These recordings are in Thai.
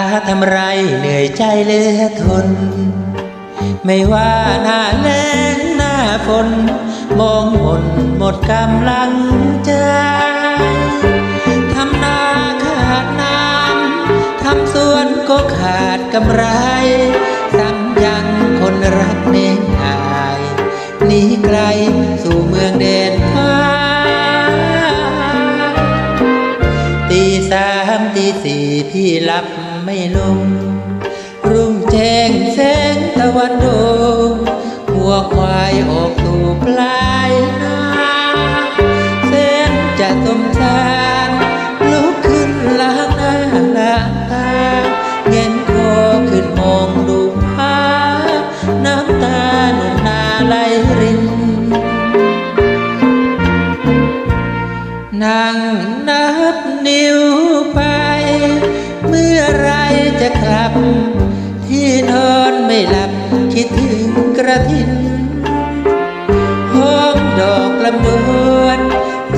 าทำไรเหนื่อยใจเลือทน ไม่ว่าหน้าแล้งหน้าฝนมองหมนหมดกำลังใจทำนาขาดน้ำทำสวนก็ขาดกำไรสั่งยังคนรักเน้นอายหนีไกลสู่เมืองเด่นฟ้าตีสามตีสี่ พี่หลับไม่ลง รุ่งแจ้งแสงตะวันโดงหัวควายออกสู่ปลายนาเส้นจะสมสารลุกขึ้นล้างหน้าล้างตาเงนคอขึ้นมองดูผาน้ำตาหนุนนาไหลรินนั่งนับนิ้ว งกระทินหอมดอกลำดวน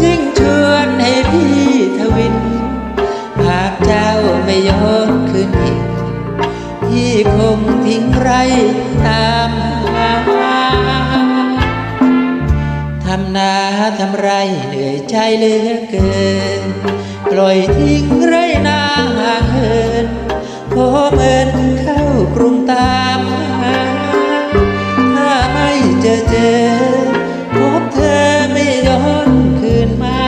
ยิ่งชวนให้พี่ทวิน หากเจ้าไม่ย้อนคืนอีกพี่คงทิ้งไรตามหาทำนาทำไรเหนื่อยใจเหลือเกิน ปล่อยทิ้งไรนาห่างเหินขอเมินเข้ากรุงตามหา จะเจอพบเธอไม่ย้อนคืนมา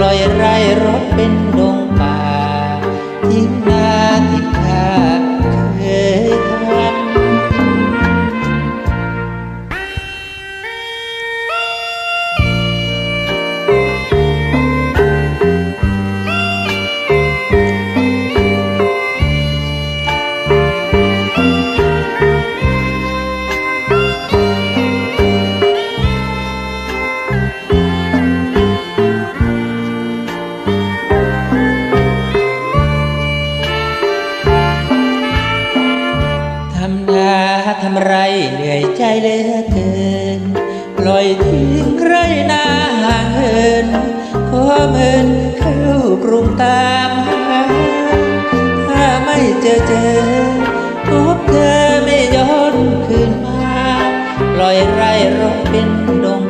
ลอยไร่รถเป็นดงป่าำนาทำไรเหนื่อยใจเหลือเกิน ปล่อยทิ้งไรนาห่างเหินขอเมินเข้ากรุงตามหาถ้าไม่เจอเจอพบเธอไม่ย้อนคืนมา ปล่อยไรรถเป็นดง